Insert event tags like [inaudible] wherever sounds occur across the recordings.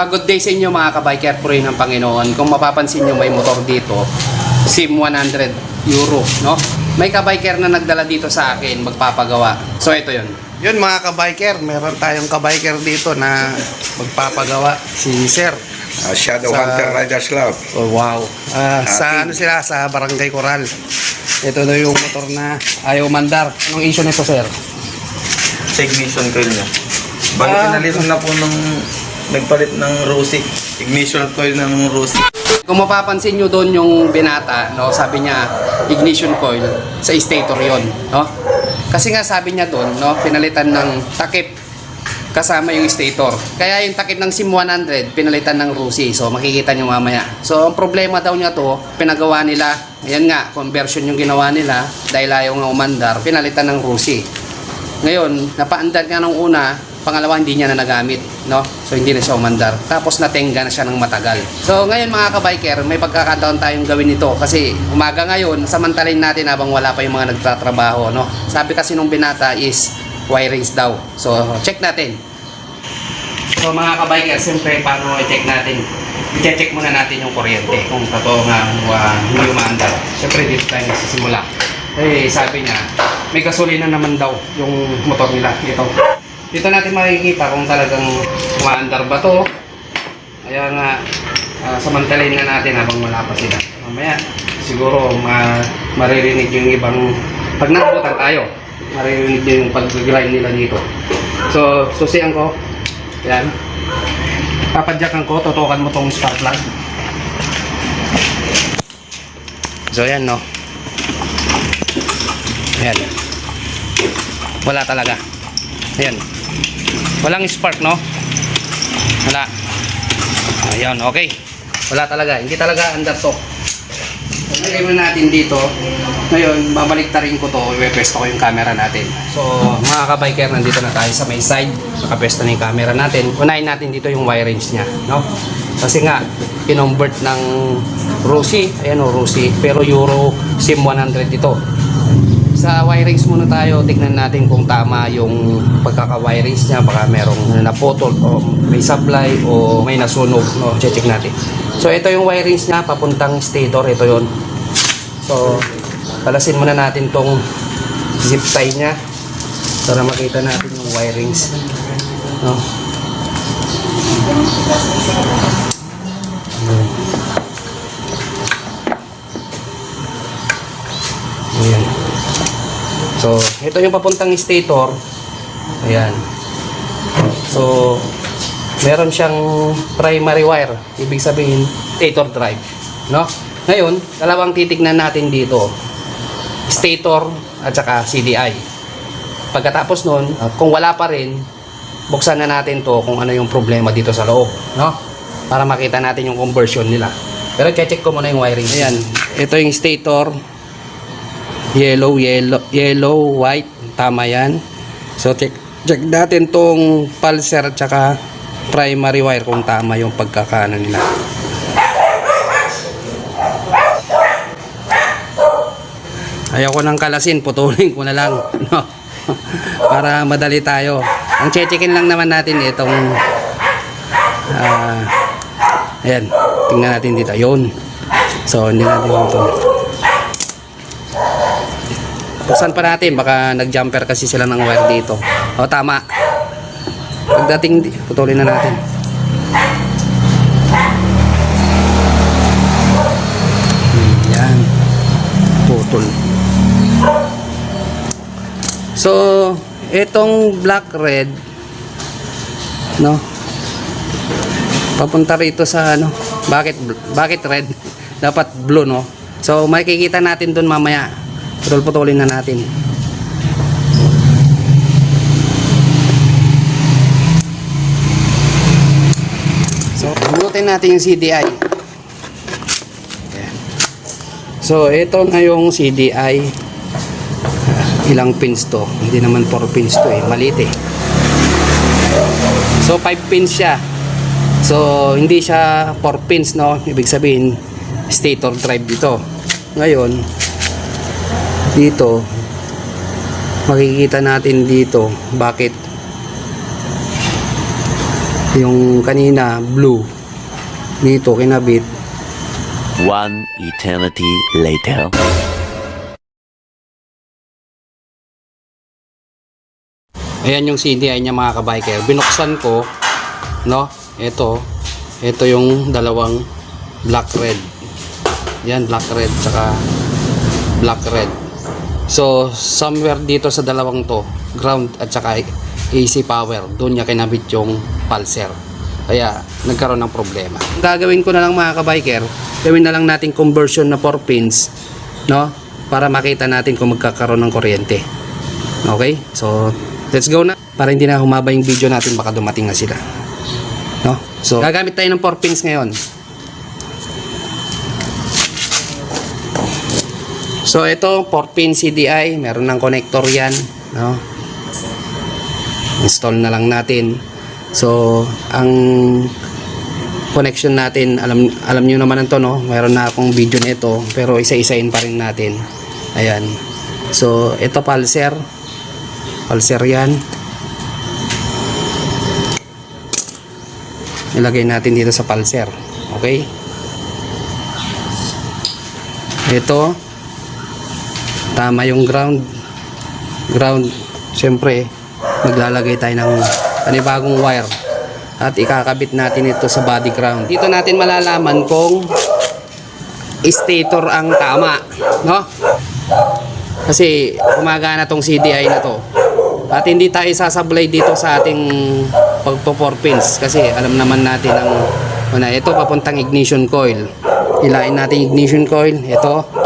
Ah, good day sa inyo mga kabiker po rin ng Panginoon. Kung mapapansin nyo may motor dito, SIM 100 euro, no? May kabiker na nagdala dito sa akin, magpapagawa. So ito yun. Yun mga kabiker, meron tayong kabiker dito na magpapagawa. Si Sir. Uh, Shadow Sa- Hunter Riders Club. Oh, wow. Ah, sa ano sila? Sa Barangay Coral. Ito na yung motor na ayaw mandar. Anong issue nito, Sir? sa ignition coil niya. Bali, Ah. pinalitan na po nung nagpalit ng Rosy. Ignition coil ng Rosy. Kung mapapansin nyo doon yung binata, no, sabi niya ignition coil sa stator yon, no? Kasi nga sabi niya doon, no, pinalitan ng takip kasama yung stator. Kaya yung takip ng SIM 100 pinalitan ng Rusi. So makikita nyo mamaya. So ang problema daw niya to, pinagawa nila, ayan nga, conversion yung ginawa nila dahil ayaw nga umandar, pinalitan ng Rusi. Ngayon, napaandar nga nung una, pangalawa hindi niya na nagamit, no? So hindi na siya umandar. Tapos natenga na siya ng matagal. So ngayon mga kabiker, may pagkakataon tayong gawin ito kasi umaga ngayon, samantalin natin habang wala pa yung mga nagtatrabaho, no? Sabi kasi nung binata is wirings daw. So check natin. So mga kabiker, siyempre paano i-check natin? I-check muna natin yung kuryente kung totoo nga uh, hindi umaandar. Siyempre dito tayo nagsisimula. Eh sabi niya, may gasolina naman daw yung motor nila. Ito. Dito natin makikita kung talagang umaandar ba to. Kaya nga, ah, samantalin na natin habang wala pa sila. Mamaya, siguro ma maririnig yung ibang, pag nakabutan tayo, maririnig nyo yung pag-grind nila dito. So, susiyan ko. Yan. Papadyakan ko, tutukan mo tong spark plug. So, yan, no. Ayan. Wala talaga. Ayan. Walang spark, no? Wala. Ayan, okay. Wala talaga. Hindi talaga under to. So, lagay muna natin dito. Ngayon, babalik rin ko to. Iwepesto ko yung camera natin. So, mga kabiker, nandito na tayo sa may side. Nakapesto na yung camera natin. Unahin natin dito yung wirings niya, no? Kasi nga, kinumbert ng Rusi. Ayan o, Rusi. Pero Euro SIM 100 ito sa wirings muna tayo, tignan natin kung tama yung pagkaka-wirings niya, baka merong naputol o may supply o may nasunog, no? Check natin. So ito yung wirings niya papuntang stator, ito yon. So palasin muna natin tong zip tie niya para makita natin yung wirings. No? So, ito yung papuntang stator. Ayan. So, meron siyang primary wire. Ibig sabihin, stator drive. No? Ngayon, dalawang titignan natin dito. Stator at saka CDI. Pagkatapos nun, uh, kung wala pa rin, buksan na natin to kung ano yung problema dito sa loob. No? Para makita natin yung conversion nila. Pero check ko muna yung wiring. Ayan. Ito yung stator yellow, yellow, yellow, white. Tama yan. So, check, check natin tong pulser at saka primary wire kung tama yung pagkakano nila. Ayaw ko nang kalasin, putulin ko na lang. [laughs] No? Para madali tayo. Ang checkin lang naman natin itong ah ayan, tingnan natin dito. Yun. So, hindi natin ito. Buksan pa natin, baka nag-jumper kasi sila ng wire dito. O, tama. Pagdating, putulin na natin. Yan. Putol. So, itong black red, no? Papunta rito sa ano? Bakit bakit red? [laughs] Dapat blue, no? So, makikita natin doon mamaya. Putol-putulin na natin. So, bunutin natin yung CDI. Ayan. So, ito na yung CDI. Ah, Ilang pins to? Hindi naman 4 pins to eh. Maliit eh. So, 5 pins siya. So, hindi siya 4 pins, no? Ibig sabihin, stator drive dito. Ngayon, dito, makikita natin dito bakit Yung kanina, blue. Dito, kinabit. One eternity later. Ayan yung CDI niya mga kabiker. Binuksan ko, no? Ito, ito yung dalawang black red. Yan, black red, tsaka black red. So, somewhere dito sa dalawang to, ground at saka AC power, doon niya kinabit yung pulser. Kaya, nagkaroon ng problema. Ang Gagawin ko na lang mga kabiker, gawin na lang natin conversion na 4 pins, no? Para makita natin kung magkakaroon ng kuryente. Okay? So, let's go na. Para hindi na humaba yung video natin, baka dumating na sila. No? So, gagamit tayo ng 4 pins ngayon. So, ito, 4 pin CDI. Meron ng connector yan. No? Install na lang natin. So, ang connection natin, alam alam niyo naman ito, no? Meron na akong video nito, pero isa-isain pa rin natin. Ayan. So, ito pulser. Pulser yan. Ilagay natin dito sa pulser. Okay? Ito. Tama yung ground. Ground. Siyempre, maglalagay tayo ng panibagong wire. At ikakabit natin ito sa body ground. Dito natin malalaman kung stator ang tama. No? Kasi gumagana tong CDI na to. At hindi tayo sasablay dito sa ating pagpo 4 pins kasi alam naman natin ang una, ito papuntang ignition coil. Ilain natin ignition coil. Ito.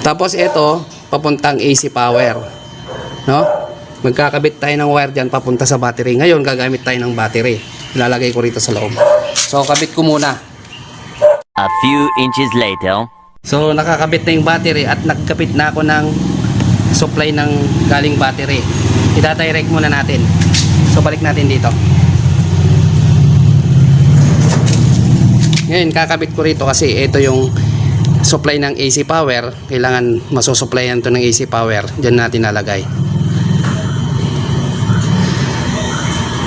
Tapos ito papuntang AC power. No? Magkakabit tayo ng wire dyan papunta sa battery. Ngayon gagamit tayo ng battery. Ilalagay ko rito sa loob. So kabit ko muna. A few inches later. So nakakabit na yung battery at nagkabit na ako ng supply ng galing battery. Ida-direct muna natin. So balik natin dito. Ngayon kakabit ko rito kasi ito yung supply ng AC power. Kailangan masusupplyan to ng AC power. Diyan natin nalagay.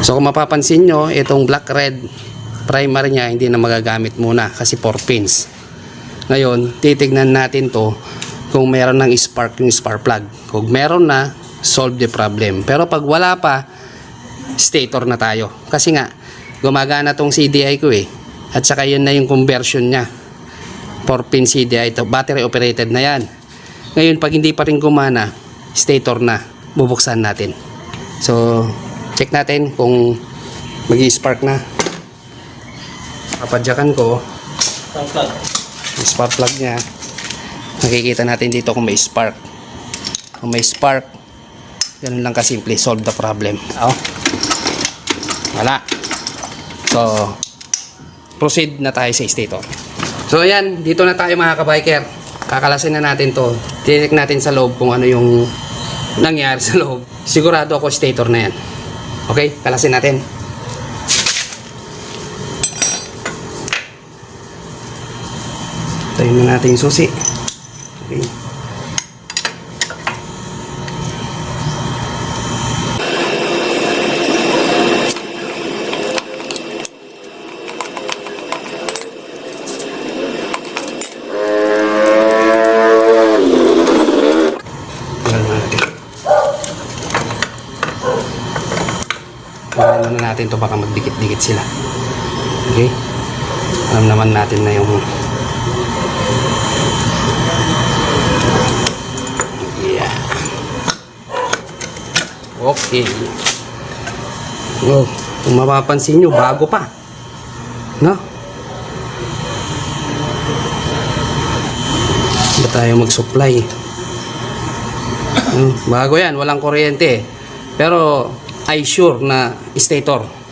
So kung mapapansin nyo, itong black red primary niya hindi na magagamit muna kasi 4 pins. Ngayon, titignan natin to kung meron ng spark yung spark plug. Kung meron na, solve the problem. Pero pag wala pa, stator na tayo. Kasi nga, gumagana tong CDI ko eh. At saka yun na yung conversion niya. 4 pin CDI to. Battery operated na yan. Ngayon, pag hindi pa rin gumana, stator na. Bubuksan natin. So, check natin kung mag-spark na. Kapadyakan ko spark plug niya makikita natin dito kung may spark kung may spark ganun lang kasimple solve the problem oh. wala so proceed na tayo sa stator so ayan dito na tayo mga kabiker. Kakalasin na natin to. Tinik natin sa loob kung ano yung nangyari sa loob. Sigurado ako stator na yan. Okay? Kalasin natin. Tayo na natin yung susi. Okay. Tagal na natin. Tagal na natin to baka magdikit-dikit sila. Okay? Alam naman natin na yung Yeah. Okay. Oh, kung mapapansin nyo, bago pa. No? Ba tayo mag-supply? Hmm, bago yan, walang kuryente. Pero, I sure na stator.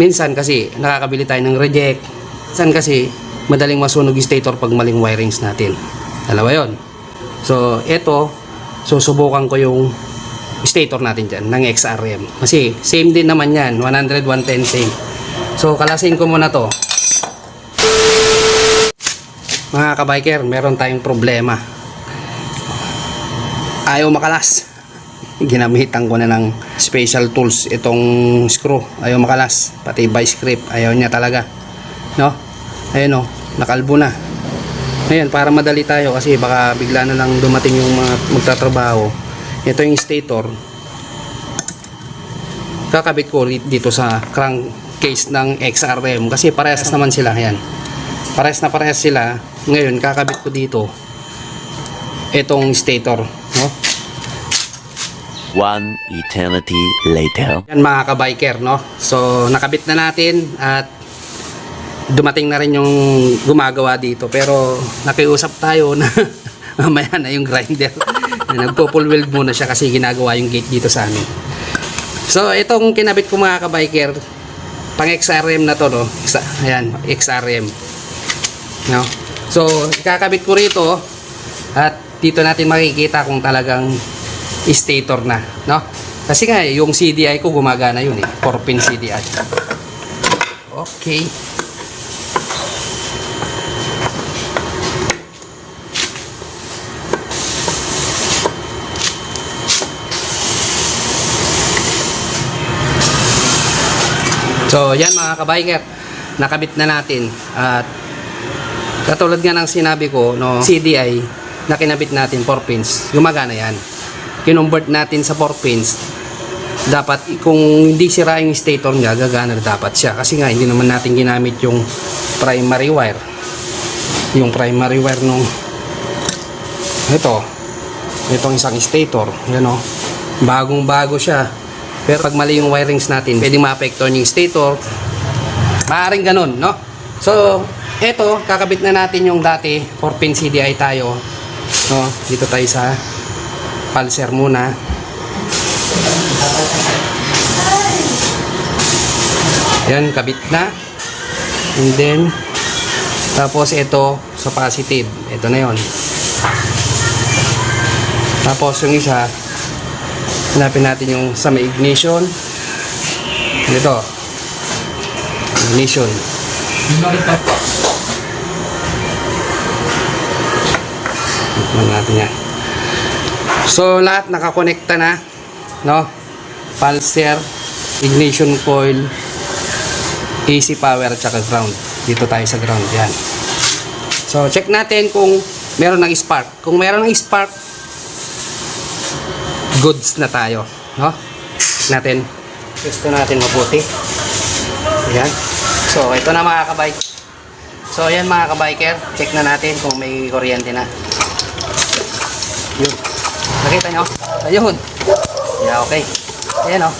Minsan kasi, nakakabili tayo ng reject. Minsan kasi, madaling masunog yung stator pag maling wirings natin. Dalawa yon. So, ito, susubukan ko yung stator natin dyan ng XRM. Kasi, same din naman yan. 100, 110 same. So, kalasin ko muna to. Mga kabiker, meron tayong problema. Ayaw makalas. Ginamitan ko na ng special tools itong screw. Ayaw makalas. Pati vice grip. Ayaw niya talaga. No? Ayun o. Nakalbo na. Ayan, para madali tayo kasi baka bigla na lang dumating yung mga magtatrabaho. Ito yung stator. Kakabit ko dito sa crankcase ng XRM kasi parehas naman sila. Ayan. Parehas na parehas sila. Ngayon, kakabit ko dito itong stator. No? One eternity later. Yan mga kabiker, no? So, nakabit na natin at dumating na rin yung gumagawa dito. Pero, nakiusap tayo na [laughs] mamaya na yung grinder. [laughs] Nagpo-full weld muna siya kasi ginagawa yung gate dito sa amin. So, itong kinabit ko mga kabiker, pang XRM na to, no? Ayan, XRM. No? So, ikakabit ko rito at dito natin makikita kung talagang stator na, no? Kasi nga yung CDI ko gumagana yun eh, 4 pin CDI. Okay. So, yan mga kabiker, nakabit na natin at katulad nga ng sinabi ko, no, CDI na kinabit natin 4 pins, gumagana yan. Kinumbert natin sa 4 pins, dapat kung hindi sira yung stator niya, gagana na dapat siya. Kasi nga, hindi naman natin ginamit yung primary wire. Yung primary wire nung ito, itong isang stator, yan o, bagong bago siya. Pero pag mali yung wirings natin, pwedeng maapektuhan yung stator. Maaring ganun, no? So, eto, kakabit na natin yung dati, 4-pin CDI tayo. No? Dito tayo sa pulser muna. Yan, kabit na. And then, tapos ito, sa positive. Ito na yon. Tapos yung isa, hanapin natin yung sa may ignition. Ito. Ignition. Tignan natin yan. So, lahat nakakonekta na. No? Pulser, ignition coil, AC power at saka ground. Dito tayo sa ground. Yan. So, check natin kung meron ng spark. Kung meron ng spark, goods na tayo. No? Natin. Gusto natin mabuti. Ayan. So, ito na mga kabike. So, ayan mga kabiker. Check na natin kung may kuryente na. Yun. Nakita nyo? Ayun. Yeah, okay. Ayan o.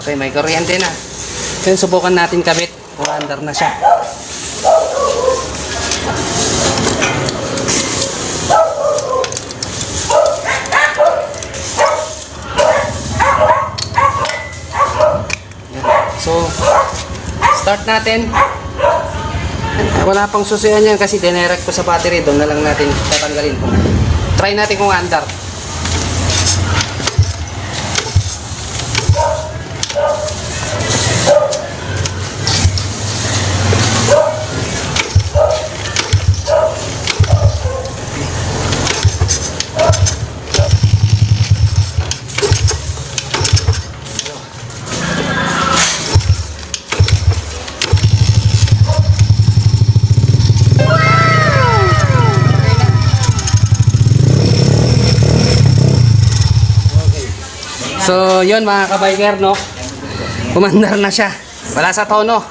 Okay, may kuryente na. Then, subukan natin kabit kung under na siya. So, start natin. Wala pang susiyan yan kasi dinerect ko sa battery. Doon na lang natin tatanggalin. Try natin kung andar. So, yun mga kabiker, no? Umandar na siya. Wala sa tono.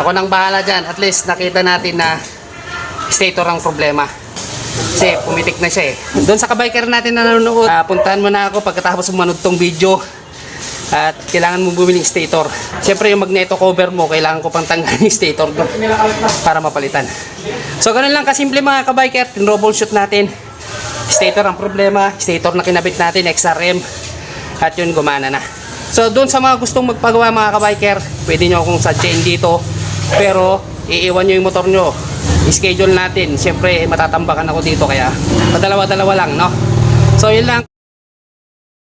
Ako nang bahala dyan. At least nakita natin na stator ang problema. Kasi pumitik na siya eh. Doon sa kabiker natin na nanonood, ah, puntahan mo na ako pagkatapos manood tong video. At kailangan mo bumili ng stator. Siyempre yung magneto cover mo, kailangan ko pang tanggalin yung stator ko para mapalitan. So ganun lang kasimple mga kabiker, tin-troubleshoot natin. Stator ang problema, stator na kinabit natin, XRM. At yun, gumana na. So doon sa mga gustong magpagawa mga kabiker, pwede nyo akong sadyain dito. Pero iiwan nyo yung motor nyo. I-schedule natin. Siyempre, matatambakan ako dito kaya padalawa-dalawa lang, no? So yun lang.